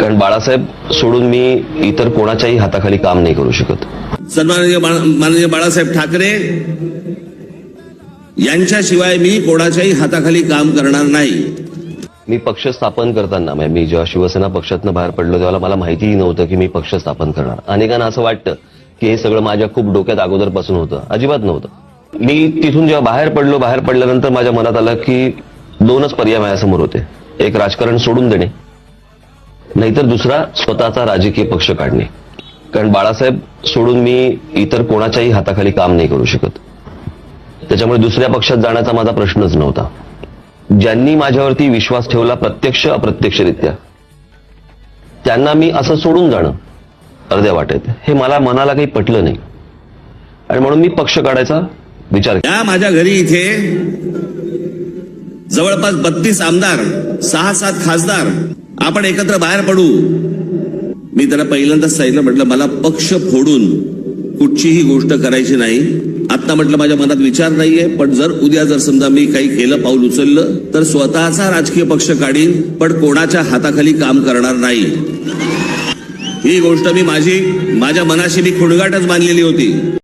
कारण बाळासाहेब सोडून मी इतर कोणाच्याही हाताखाली काम नाही करू शकत. सन्माननीय माननीय बाळासाहेब ठाकरे यांच्याशिवाय मी कोणाच्याही हाताखाली काम करणार नाही. मी पक्ष स्थापन करताना म्हणजे मी जेव्हा शिवसेना पक्षातनं बाहेर पडलो तेव्हा मला माहितीही नव्हतं की मी पक्ष स्थापन करणार. अनेकांना असं वाटतं की हे सगळं माझ्या खूप डोक्यात अगोदरपासून होतं. अजिबात नव्हतं. मी तिथून जेव्हा बाहेर पडलो बाहेर पडल्यानंतर माझ्या मनात आलं की दोनच पर्याय माझ्यासमोर होते. एक राजकारण सोडून देणे नाहीतर दुसरा स्वतःचा राजकीय पक्ष काढणे. कारण बाळासाहेब सोडून मी इतर कोणाच्याही हाताखाली काम नाही करू शकत. त्याच्यामुळे दुसऱ्या पक्षात जाण्याचा माझा प्रश्नच नव्हता. ज्यांनी माझ्यावरती विश्वास ठेवला प्रत्यक्ष अप्रत्यक्षरित्या त्यांना मी असं सोडून जाणं अर्ध्या वाटेत हे मला मनाला काही पटलं नाही. आणि म्हणून मी पक्ष काढायचा विचार केला या माझ्या घरी इथे जवळपास बत्तीस आमदार सहा सात खासदार आपण एकत्र बाहेर पडू. मी त्याला पहिल्यांदाच सांगितलं म्हटलं मला पक्ष फोडून कुठचीही गोष्ट करायची नाही. आता म्हटलं माझ्या मनात विचार नाहीये पण जर उद्या जर समजा मी काही केलं पाऊल उचललं तर स्वतःचा राजकीय पक्ष काढीन पण कोणाच्या हाताखाली काम करणार नाही. ही गोष्ट मी माझी माझ्या मनाशी मी खुणगाटच बांधलेली होती.